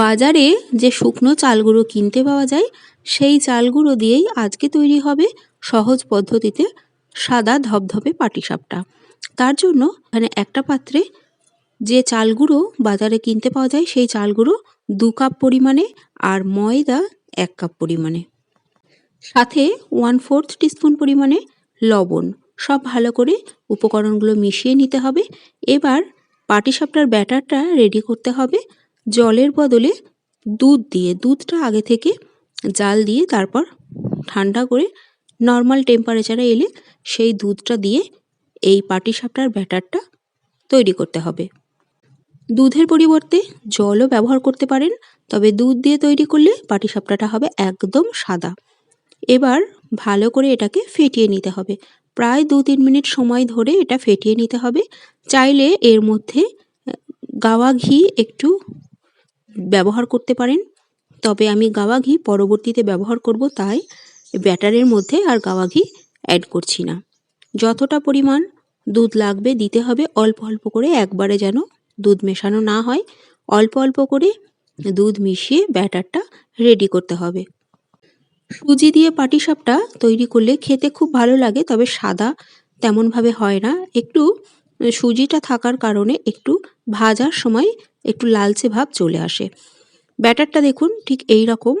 বাজারে যে শুকনো চালগুলো কিনতে পাওয়া যায়, সেই চালগুলো দিয়েই আজকে তৈরি হবে সহজ পদ্ধতিতে সাদা ধবধবে পাটিসাপটা। তার জন্য এখানে একটা পাত্রে যে চালগুলো বাজারে কিনতে পাওয়া যায়, সেই চালগুলো দু কাপ পরিমাণে আর ময়দা এক কাপ পরিমাণে। সাথে ওয়ান ফোর্থ টিস্পুন পরিমাণে লবণ, সব ভালো করে উপকরণগুলো মিশিয়ে নিতে হবে। এবার পাটিসাপটার ব্যাটারটা রেডি করতে হবে। জলের বদলে দুধ দিয়ে, দুধটা আগে থেকে জাল দিয়ে তারপর ঠান্ডা করে নর্মাল টেম্পারেচারে এলে সেই দুধটা দিয়ে এই পাটিসাপটার ব্যাটারটা তৈরি করতে হবে। দুধের পরিবর্তে জলও ব্যবহার করতে পারেন, তবে দুধ দিয়ে তৈরি করলে পাটিসাপটাটা হবে একদম সাদা। এবার ভালো করে এটাকে ফেটিয়ে নিতে হবে। প্রায় দু তিন মিনিট সময় ধরে এটা ফেটিয়ে নিতে হবে। চাইলে এর মধ্যে গাওয়া ঘি একটু ব্যবহার করতে পারেন। তবে আমি গাওয়া ঘি পরবর্তীতে ব্যবহার করব তাই ব্যাটারের মধ্যে আর গাওয়া ঘি অ্যাড করছি না। যতটা পরিমাণ দুধ লাগবে দিতে হবে, অল্প অল্প করে একবারে যেন দুধ মেশানো না হয়, অল্প অল্প করে দুধ মিশিয়ে ব্যাটারটা রেডি করতে হবে। সুজি দিয়ে পাটিসাপটা তৈরি করলে খেতে খুব ভালো লাগে, তবে সাদা তেমনভাবে হয় না। একটু সুজিটা থাকার কারণে একটু ভাজার সময় একটু লালচে ভাব চলে আসে। ব্যাটারটা দেখুন ঠিক এই রকম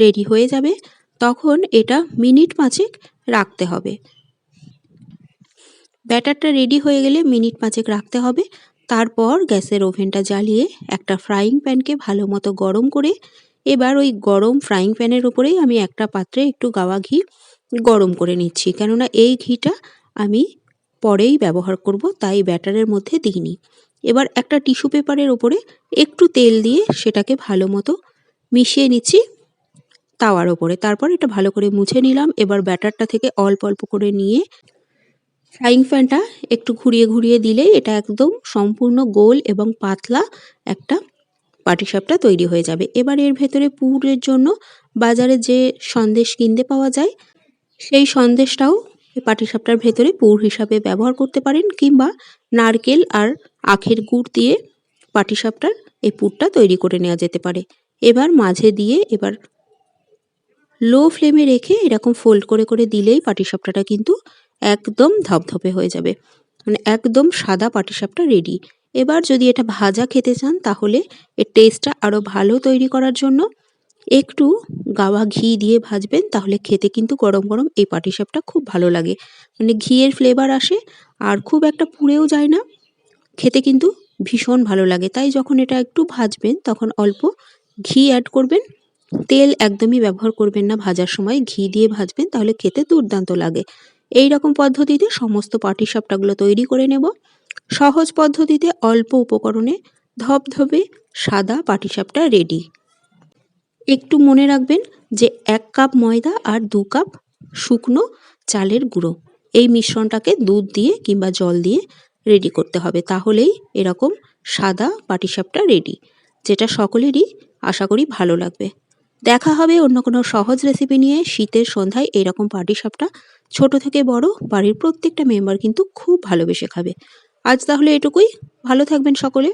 রেডি হয়ে যাবে, তখন এটা মিনিট পাঁচেক রাখতে হবে। ব্যাটারটা রেডি হয়ে গেলে মিনিট পাঁচেক রাখতে হবে। তারপর গ্যাসের ওভেনটা জ্বালিয়ে একটা ফ্রাইং প্যানকে ভালো মতো গরম করে, এবার ওই গরম ফ্রাইং প্যানের ওপরেই আমি একটা পাত্রে একটু গাওয়া ঘি গরম করে নিচ্ছি। কেননা এই ঘিটা আমি পরেই ব্যবহার করব, তাই ব্যাটারের মধ্যে দিইনি। এবার একটা টিস্যু পেপারের ওপরে একটু তেল দিয়ে সেটাকে ভালো মতো মিশিয়ে নিচ্ছি তাওয়ার ওপরে তারপর এটা ভালো করে মুছে নিলাম। এবার ব্যাটারটা থেকে অল্প অল্প করে নিয়ে ফ্রাইং প্যানটা একটু ঘুরিয়ে ঘুরিয়ে দিলেই এটা একদম সম্পূর্ণ গোল এবং পাতলা একটা পাটিসাপটা তৈরি হয়ে যাবে। এবার এর ভেতরে পুরের জন্য বাজারে যে সন্দেশ কিনতে পাওয়া যায়, সেই সন্দেশটাও পাটিসাপটার ভেতরে পুর হিসাবে ব্যবহার করতে পারেন কিংবা নারকেল আর আখের গুড় দিয়ে পাটিসাপটার এই পুরটা তৈরি করে নেওয়া যেতে পারে। এবার মাঝে দিয়ে এবার লো ফ্লেমে রেখে এরকম ফোল্ড করে করে দিলেই পাটিসাপটাটা কিন্তু একদম ধপধপে হয়ে যাবে। মানে একদম সাদা পাটিসাপটা রেডি এবার যদি এটা ভাজা খেতে চান তাহলে এর টেস্টটা আরও ভালো তৈরি করার জন্য একটু গাওয়া ঘি দিয়ে ভাজবেন, তাহলে খেতে কিন্তু গরম গরম এই পাটিসাপটা খুব ভালো লাগে। মানে ঘিয়ের ফ্লেভার আসে, আর খুব একটা পুড়েও যায় না। খেতে কিন্তু ভীষণ ভালো লাগে। তাই যখন এটা একটু ভাজবেন, তখন অল্প ঘি অ্যাড করবেন। তেল একদমই ব্যবহার করবেন না ভাজার সময়। ঘি দিয়ে ভাজবেন, তাহলে খেতে দুর্দান্ত লাগে। এই রকম পদ্ধতিতে সমস্ত পাটিসাপটাগুলো তৈরি করে নেব। সহজ পদ্ধতিতে অল্প উপকরণে ধবধবে সাদা পাটিসাপটা রেডি একটু মনে রাখবেন যে এক কাপ ময়দা আর দু কাপ শুকনো চালের গুঁড়ো। এই মিশ্রণটাকে দুধ দিয়ে কিংবা জল দিয়ে রেডি করতে হবে। তাহলেই এরকম সাদা পাটিসাপটা রেডি যেটা সকলেরই আশা করি ভালো লাগবে। দেখা হবে অন্য কোনো সহজ রেসিপি নিয়ে। শীতের সন্ধ্যায় এরকম পাটিসাপটা ছোট থেকে বড়, বাড়ির প্রত্যেকটা মেম্বার কিন্তু খুব ভালোবেসে খাবে। আজ তাহলে এটুকুই। ভালো থাকবেন সকলে।